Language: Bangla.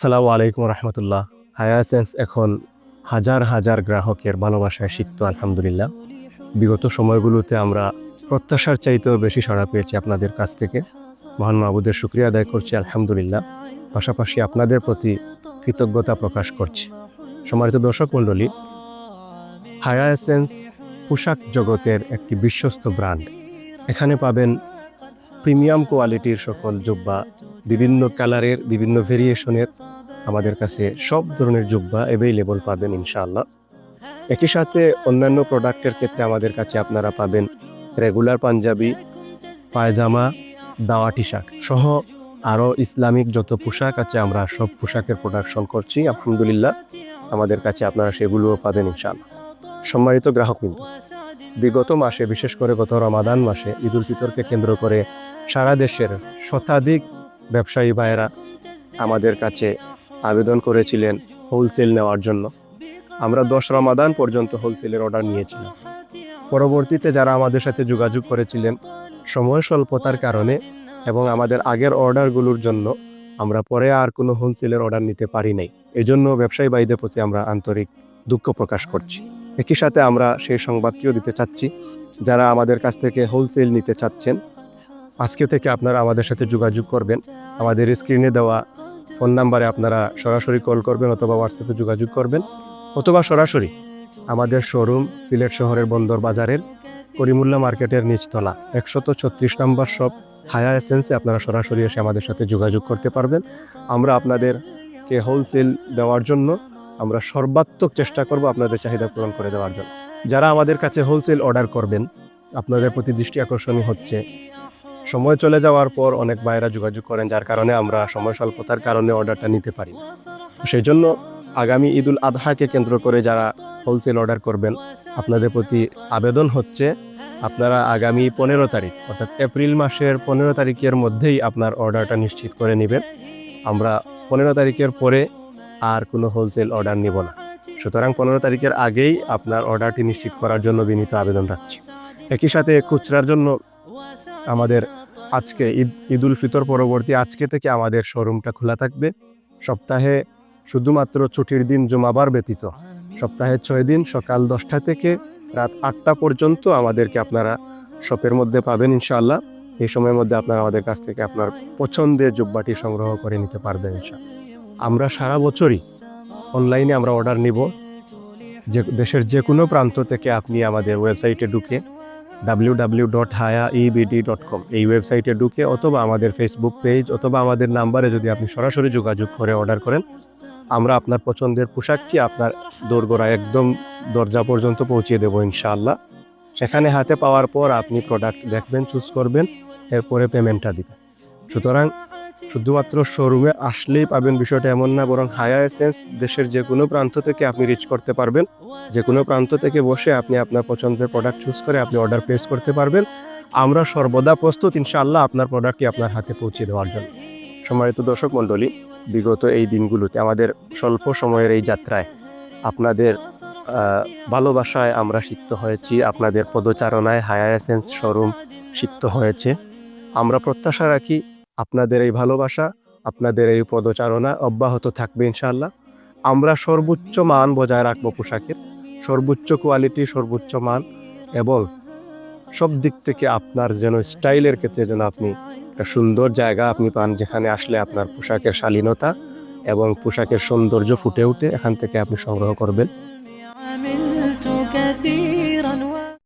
আসসালামু আলাইকুম রহমতুল্লাহ। হায়াসেন্স এখন হাজার হাজার গ্রাহকের ভালোবাসায় সিক্ত, আলহামদুলিল্লাহ। বিগত সময়গুলোতে আমরা প্রত্যাশার চাইতেও বেশি সাড়া পেয়েছি আপনাদের কাছ থেকে। মহান মাহবুদের শুক্রিয়া আদায় করছি, আলহামদুলিল্লাহ। পাশাপাশি আপনাদের প্রতি কৃতজ্ঞতা প্রকাশ করছি। সম্মানিত দর্শক মণ্ডলী, হায়াসেন্স পোশাক জগতের একটি বিশ্বস্ত ব্র্যান্ড। এখানে পাবেন প্রিমিয়াম কোয়ালিটির সকল জুব্বা, বিভিন্ন কালারের, বিভিন্ন ভেরিয়েশনের আমাদের কাছে সব ধরনের জুব্বা অ্যাভেলেবল পাবেন ইনশাআল্লাহ। একই সাথে অন্যান্য প্রোডাক্টের ক্ষেত্রে আমাদের কাছে আপনারা পাবেন রেগুলার পাঞ্জাবি, পায়জামা, দাওয়া টি শার্ট সহ আরও ইসলামিক যত পোশাক আছে আমরা সব পোশাকের প্রোডাকশন করছি, আলহামদুলিল্লাহ। আমাদের কাছে আপনারা সেগুলোও পাবেন ইনশাআল্লাহ। সম্মানিত গ্রাহক কিন্তু বিগত মাসে, বিশেষ করে গত রমাদান মাসে, ঈদ উল ফিতরকে কেন্দ্র করে সারা দেশের শতাধিক ব্যবসায়ী ভাইয়েরা আমাদের কাছে আবেদন করেছিলেন হোলসেল নেওয়ার জন্য। আমরা দশ রমাদান পর্যন্ত হোলসেলের অর্ডার নিয়েছিলাম। পরবর্তীতে যারা আমাদের সাথে যোগাযোগ করেছিলেন, সময় স্বল্পতার কারণে এবং আমাদের আগের অর্ডারগুলোর জন্য, আমরা পরে আর কোনো হোলসেলের অর্ডার নিতে পারি নাই। এজন্য ব্যবসায়ী ভাইদের প্রতি আমরা আন্তরিক দুঃখ প্রকাশ করছি। একই সাথে আমরা সেই সংবাদটিও দিতে চাচ্ছি, যারা আমাদের কাছ থেকে হোলসেল নিতে চাচ্ছেন, আজকে থেকে আপনারা আমাদের সাথে যোগাযোগ করবেন। আমাদের স্ক্রিনে দেওয়া ফোন নাম্বারে আপনারা সরাসরি কল করবেন অথবা হোয়াটসঅ্যাপে যোগাযোগ করবেন। অথবা সরাসরি আমাদের শোরুম সিলেট শহরের বন্দর বাজারের করিমুল্লা মার্কেটের নিচতলা, একশত ছত্রিশ নম্বর শপ, হায়া এসেন্সে আপনারা সরাসরি এসে আমাদের সাথে যোগাযোগ করতে পারবেন। আমরা আপনাদেরকে হোলসেল দেওয়ার জন্য আমরা সর্বাত্মক চেষ্টা করব আপনাদের চাহিদা পূরণ করে দেওয়ার জন্য। যারা আমাদের কাছে হোলসেল অর্ডার করবেন, আপনাদের প্রতি দৃষ্টি আকর্ষণীয় হচ্ছে সময় চলে যাওয়ার পর অনেক ভাইয়েরা যোগাযোগ করেন, যার কারণে আমরা সময় স্বল্পতার কারণে অর্ডারটা নিতে পারি। সেই জন্য আগামী ঈদুল আদহাকে কেন্দ্র করে যারা হোলসেল অর্ডার করবেন, আপনাদের প্রতি আবেদন হচ্ছে, আপনারা আগামী পনেরো তারিখ, অর্থাৎ এপ্রিল মাসের পনেরো তারিখের মধ্যেই আপনার অর্ডারটা নিশ্চিত করে নেবেন। আমরা পনেরো তারিখের পরে আর কোনো হোলসেল অর্ডার নিব না। সুতরাং পনেরো তারিখের আগেই আপনার অর্ডারটি নিশ্চিত করার জন্য বিনীত আবেদন রাখছি। একই সাথে খুচরার জন্য আমাদের আজকে ঈদ ঈদ উল ফিতর পরবর্তী আজকে থেকে আমাদের শোরুমটা খোলা থাকবে। সপ্তাহে শুধুমাত্র ছুটির দিন জুমাবার ব্যতীত। সপ্তাহে ছয় দিন সকাল দশটা থেকে রাত আটটা পর্যন্ত আমাদেরকে আপনারা শপের মধ্যে পাবেন ইনশাআল্লাহ। এই সময়ের মধ্যে আপনারা আমাদের কাছ থেকে আপনার পছন্দের জুব্বাটি সংগ্রহ করে নিতে পারবেন ইনশাআল্লাহ। আমরা সারা বছরই অনলাইনে আমরা অর্ডার নিব। যে, দেশের যে কোনো প্রান্ত থেকে আপনি আমাদের ওয়েবসাইটে ঢুকে W W dot haya EBD dot com এই ওয়েবসাইটে ঢুকে অথবা আমাদের ফেসবুক পেজ অথবা আমাদের নাম্বারে যদি আপনি সরাসরি যোগাযোগ করে অর্ডার করেন, আমরা আপনার পছন্দের পোশাকটি আপনার দোরগোড়া একদম দরজা পর্যন্ত পৌঁছিয়ে দেবো ইনশাআল্লাহ। সেখানে হাতে পাওয়ার পর আপনি প্রোডাক্ট দেখবেন চুজ করবেন, এরপরে পেমেন্টটা দিবেন। সুতরাং শুধুমাত্র শোরুমে আসলেই পাবেন বিষয়টা এমন না, বরং হায়া এসেন্স দেশের যে কোনো প্রান্ত থেকে আপনি রিচ করতে পারবেন। যে কোনো প্রান্ত থেকে বসে আপনি আপনার পছন্দের প্রোডাক্ট চুজ করে আপনি অর্ডার প্লেস করতে পারবেন। আমরা সর্বদা প্রস্তুত ইনশাআল্লাহ আপনার প্রোডাক্টটি আপনার হাতে পৌঁছে দেওয়ার জন্য। সম্মানিত দর্শক মণ্ডলী, বিগত এই দিনগুলোতে আমাদের স্বল্প সময়ের এই যাত্রায় আপনাদের ভালোবাসায় আমরা সিক্ত হয়েছি, আপনাদের পদচারণায় হায়া এসেন্স শোরুম সিক্ত হয়েছে। আমরা প্রত্যাশা রাখি আপনাদের এই ভালোবাসা, আপনাদের এই পদচারণা অব্যাহত থাকবে ইনশাল্লাহ আমরা সর্বোচ্চ মান বজায় রাখব পোশাকের, সর্বোচ্চ কোয়ালিটি সর্বোচ্চ মান এবং সব দিক থেকে আপনার যেন স্টাইলের ক্ষেত্রে যেন আপনি একটা সুন্দর জায়গা আপনি পান যেখানে আসলে আপনার পোশাকের শালীনতা এবং পোশাকের সৌন্দর্য ফুটে উঠে এখান থেকে আপনি সংগ্রহ করবেন।